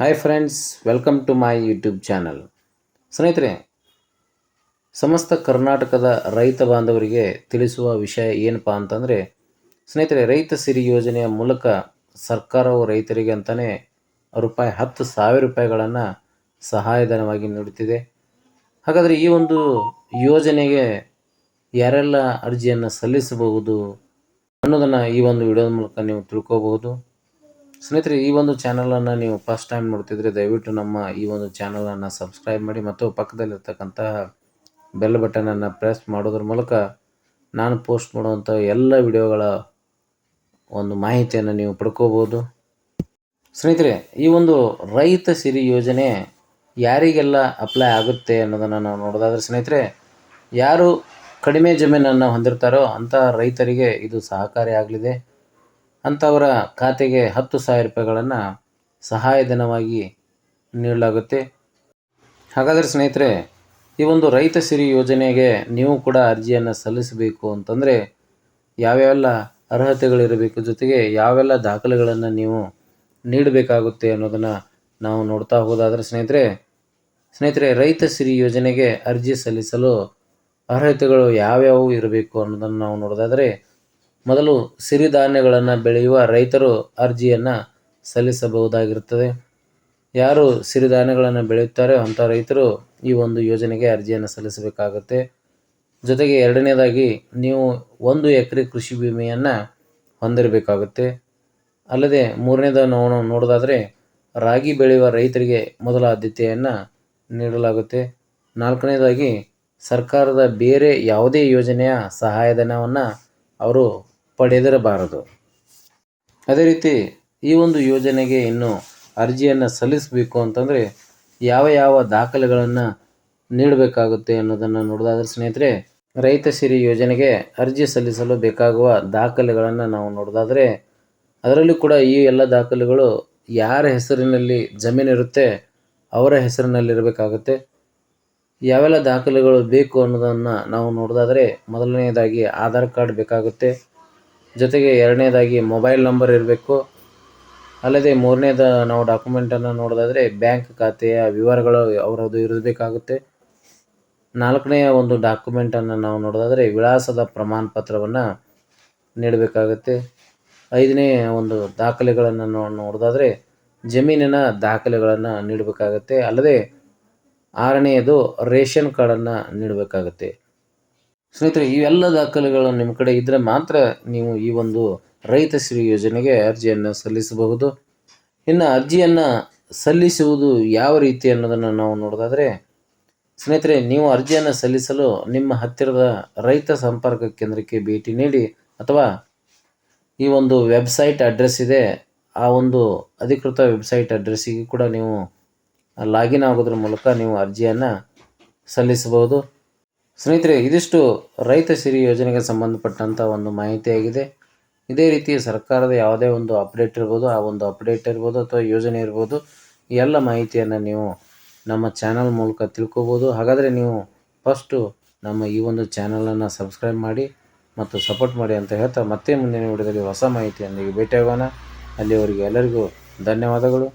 Hi friends welcome to my YouTube channel ಸ್ನೇಹಿತರೆ, ಸಮಸ್ತ ಕರ್ನಾಟಕದ ರೈತ ಬಾಂಧವರಿಗೆ ತಿಳಿಸುವ ವಿಷಯ ಏನಪ್ಪ ಅಂತಂದರೆ, ಸ್ನೇಹಿತರೆ, ರೈತ ಸಿರಿ ಯೋಜನೆಯ ಮೂಲಕ ಸರ್ಕಾರವು ರೈತರಿಗೆ ಅಂತಲೇ ರೂಪಾಯಿ ಹತ್ತು ಸಾವಿರ ರೂಪಾಯಿಗಳನ್ನು ಸಹಾಯಧನವಾಗಿ ನೀಡುತ್ತಿದೆ. ಹಾಗಾದರೆ ಈ ಒಂದು ಯೋಜನೆಗೆ ಯಾರೆಲ್ಲ ಅರ್ಜಿಯನ್ನು ಸಲ್ಲಿಸಬಹುದು ಅನ್ನೋದನ್ನು ಈ ಒಂದು ವಿಡಿಯೋದ ಮೂಲಕ ನೀವು ತಿಳ್ಕೋಬಹುದು. ಸ್ನೇಹಿತರೆ, ಈ ಒಂದು ಚಾನಲನ್ನು ನೀವು ಫಸ್ಟ್ ಟೈಮ್ ನೋಡ್ತಿದ್ರೆ ದಯವಿಟ್ಟು ನಮ್ಮ ಈ ಒಂದು ಚಾನಲನ್ನು ಸಬ್ಸ್ಕ್ರೈಬ್ ಮಾಡಿ ಮತ್ತು ಪಕ್ಕದಲ್ಲಿರ್ತಕ್ಕಂತಹ ಬೆಲ್ ಬಟನನ್ನು ಪ್ರೆಸ್ ಮಾಡೋದ್ರ ಮೂಲಕ ನಾನು ಪೋಸ್ಟ್ ಮಾಡುವಂಥ ಎಲ್ಲ ವಿಡಿಯೋಗಳ ಒಂದು ಮಾಹಿತಿಯನ್ನು ನೀವು ಪಡ್ಕೋಬೋದು ಸ್ನೇಹಿತರೆ, ಈ ಒಂದು ರೈತ ಸಿರಿ ಯೋಜನೆ ಯಾರಿಗೆಲ್ಲ ಅಪ್ಲೈ ಆಗುತ್ತೆ ಅನ್ನೋದನ್ನು ನಾವು ನೋಡೋದಾದ್ರೆ ಸ್ನೇಹಿತರೆ, ಯಾರು ಕಡಿಮೆ ಜಮೀನನ್ನು ಹೊಂದಿರ್ತಾರೋ ಅಂತಹ ರೈತರಿಗೆ ಇದು ಸಹಕಾರಿಯಾಗಲಿದೆ ಅಂಥವರ ಖಾತೆಗೆ ಹತ್ತು ಸಾವಿರ ರೂಪಾಯಿಗಳನ್ನು ಸಹಾಯಧನವಾಗಿ ನೀಡಲಾಗುತ್ತೆ. ಹಾಗಾದರೆ ಸ್ನೇಹಿತರೆ, ಈ ಒಂದು ರೈತ ಸಿರಿ ಯೋಜನೆಗೆ ನೀವು ಕೂಡ ಅರ್ಜಿಯನ್ನು ಸಲ್ಲಿಸಬೇಕು ಅಂತಂದರೆ ಯಾವ್ಯಾವೆಲ್ಲ ಅರ್ಹತೆಗಳಿರಬೇಕು, ಜೊತೆಗೆ ಯಾವೆಲ್ಲ ದಾಖಲೆಗಳನ್ನು ನೀವು ನೀಡಬೇಕಾಗುತ್ತೆ ಅನ್ನೋದನ್ನು ನಾವು ನೋಡ್ತಾ ಹೋಗೋದಾದರೆ ಸ್ನೇಹಿತರೆ ಸ್ನೇಹಿತರೆ, ರೈತ ಸಿರಿ ಯೋಜನೆಗೆ ಅರ್ಜಿ ಸಲ್ಲಿಸಲು ಅರ್ಹತೆಗಳು ಯಾವ್ಯಾವು ಇರಬೇಕು ಅನ್ನೋದನ್ನು ನಾವು ನೋಡೋದಾದರೆ ಮೊದಲು ಸಿರಿಧಾನ್ಯಗಳನ್ನು ಬೆಳೆಯುವ ರೈತರು ಅರ್ಜಿಯನ್ನು ಸಲ್ಲಿಸಬಹುದಾಗಿರುತ್ತದೆ. ಯಾರು ಸಿರಿಧಾನ್ಯಗಳನ್ನು ಬೆಳೆಯುತ್ತಾರೆ ಅಂಥ ರೈತರು ಈ ಒಂದು ಯೋಜನೆಗೆ ಅರ್ಜಿಯನ್ನು ಸಲ್ಲಿಸಬೇಕಾಗುತ್ತೆ. ಜೊತೆಗೆ ಎರಡನೇದಾಗಿ ನೀವು ಒಂದು ಎಕರೆ ಕೃಷಿ ವಿಮೆಯನ್ನು ಹೊಂದಿರಬೇಕಾಗುತ್ತೆ. ಅಲ್ಲದೆ ಮೂರನೇದ ನಾವು ನೋಡೋದಾದರೆ ರಾಗಿ ಬೆಳೆಯುವ ರೈತರಿಗೆ ಮೊದಲ ಆದ್ಯತೆಯನ್ನು ನೀಡಲಾಗುತ್ತೆ. ನಾಲ್ಕನೇದಾಗಿ ಸರ್ಕಾರದ ಬೇರೆ ಯಾವುದೇ ಯೋಜನೆಯ ಸಹಾಯಧನವನ್ನು ಅವರು ಪಡೆದಿರಬಾರದು. ಅದೇ ರೀತಿ ಈ ಒಂದು ಯೋಜನೆಗೆ ಇನ್ನು ಅರ್ಜಿಯನ್ನು ಸಲ್ಲಿಸಬೇಕು ಅಂತಂದರೆ ಯಾವ ಯಾವ ದಾಖಲೆಗಳನ್ನು ನೀಡಬೇಕಾಗುತ್ತೆ ಅನ್ನೋದನ್ನು ನೋಡೋದಾದ್ರೆ ಸ್ನೇಹಿತರೆ, ರೈತ ಸಿರಿ ಯೋಜನೆಗೆ ಅರ್ಜಿ ಸಲ್ಲಿಸಲು ಬೇಕಾಗುವ ದಾಖಲೆಗಳನ್ನು ನಾವು ನೋಡೋದಾದರೆ ಅದರಲ್ಲೂ ಕೂಡ ಈ ಎಲ್ಲ ದಾಖಲೆಗಳು ಯಾರ ಹೆಸರಿನಲ್ಲಿ ಜಮೀನಿರುತ್ತೆ ಅವರ ಹೆಸರಿನಲ್ಲಿರಬೇಕಾಗುತ್ತೆ ಯಾವೆಲ್ಲ ದಾಖಲೆಗಳು ಬೇಕು ಅನ್ನೋದನ್ನು ನಾವು ನೋಡೋದಾದರೆ ಮೊದಲನೆಯದಾಗಿ ಆಧಾರ್ ಕಾರ್ಡ್ ಬೇಕಾಗುತ್ತೆ. ಜೊತೆಗೆ ಎರಡನೇದಾಗಿ ಮೊಬೈಲ್ ನಂಬರ್ ಇರಬೇಕು. ಅಲ್ಲದೆ ಮೂರನೇದ ನಾವು ಡಾಕ್ಯುಮೆಂಟನ್ನು ನೋಡೋದಾದರೆ ಬ್ಯಾಂಕ್ ಖಾತೆಯ ವಿವರಗಳು ಅವರದು ಇರಬೇಕಾಗುತ್ತೆ. ನಾಲ್ಕನೆಯ ಒಂದು ಡಾಕ್ಯುಮೆಂಟನ್ನು ನಾವು ನೋಡೋದಾದರೆ ವಿಳಾಸದ ಪ್ರಮಾಣ ಪತ್ರವನ್ನು ನೀಡಬೇಕಾಗುತ್ತೆ. ಐದನೇ ಒಂದು ದಾಖಲೆಗಳನ್ನು ನೋಡೋದಾದರೆ ಜಮೀನಿನ ದಾಖಲೆಗಳನ್ನು ನೀಡಬೇಕಾಗುತ್ತೆ. ಅಲ್ಲದೆ ಆರನೆಯದು ರೇಷನ್ ಕಾರ್ಡನ್ನು ನೀಡಬೇಕಾಗುತ್ತೆ. ಸ್ನೇಹಿತರೆ ಇವೆಲ್ಲ ದಾಖಲೆಗಳು ನಿಮ್ಮ ಕಡೆ ಇದ್ದರೆ ಮಾತ್ರ ನೀವು ಈ ಒಂದು ರೈತ ಶ್ರೀ ಯೋಜನೆಗೆ ಅರ್ಜಿಯನ್ನು ಸಲ್ಲಿಸಬಹುದು. ಇನ್ನು ಅರ್ಜಿಯನ್ನು ಸಲ್ಲಿಸುವುದು ಯಾವ ರೀತಿ ಅನ್ನೋದನ್ನು ನಾವು ನೋಡೋದಾದರೆ, ಸ್ನೇಹಿತರೆ, ನೀವು ಅರ್ಜಿಯನ್ನು ಸಲ್ಲಿಸಲು ನಿಮ್ಮ ಹತ್ತಿರದ ರೈತ ಸಂಪರ್ಕ ಕೇಂದ್ರಕ್ಕೆ ಭೇಟಿ ನೀಡಿ ಅಥವಾ ಈ ಒಂದು ವೆಬ್ಸೈಟ್ ಅಡ್ರೆಸ್ ಇದೆ, ಆ ಒಂದು ಅಧಿಕೃತ ವೆಬ್ಸೈಟ್ ಅಡ್ರೆಸ್ಸಿಗೆ ಕೂಡ ನೀವು ಲಾಗಿನ್ ಆಗೋದ್ರ ಮೂಲಕ ನೀವು ಅರ್ಜಿಯನ್ನು ಸಲ್ಲಿಸಬಹುದು. ಸ್ನೇಹಿತರೆ, ಇದಿಷ್ಟು ರೈತ ಸಿರಿ ಯೋಜನೆಗೆ ಸಂಬಂಧಪಟ್ಟಂಥ ಒಂದು ಮಾಹಿತಿಯಾಗಿದೆ. ಇದೇ ರೀತಿ ಸರ್ಕಾರದ ಯಾವುದೇ ಒಂದು ಅಪ್ಡೇಟ್ ಇರ್ಬೋದು, ಆ ಒಂದು ಅಪ್ಡೇಟ್ ಇರ್ಬೋದು ಅಥವಾ ಯೋಜನೆ ಇರ್ಬೋದು ಎಲ್ಲ ಮಾಹಿತಿಯನ್ನು ನೀವು ನಮ್ಮ ಚಾನಲ್ ಮೂಲಕ ತಿಳ್ಕೊಬೋದು. ಹಾಗಾದರೆ ನೀವು ಫಸ್ಟು ನಮ್ಮ ಈ ಒಂದು ಚಾನಲನ್ನು ಸಬ್ಸ್ಕ್ರೈಬ್ ಮಾಡಿ ಮತ್ತು ಸಪೋರ್ಟ್ ಮಾಡಿ ಅಂತ ಹೇಳ್ತಾ ಮತ್ತೆ ಮುಂದಿನ ವಿಡಿಯೋದಲ್ಲಿ ಹೊಸ ಮಾಹಿತಿಯೊಂದಿಗೆ ಭೇಟಿಯಾಗೋಣ. ಅಲ್ಲಿವರೆಗೆ ಎಲ್ಲರಿಗೂ ಧನ್ಯವಾದಗಳು.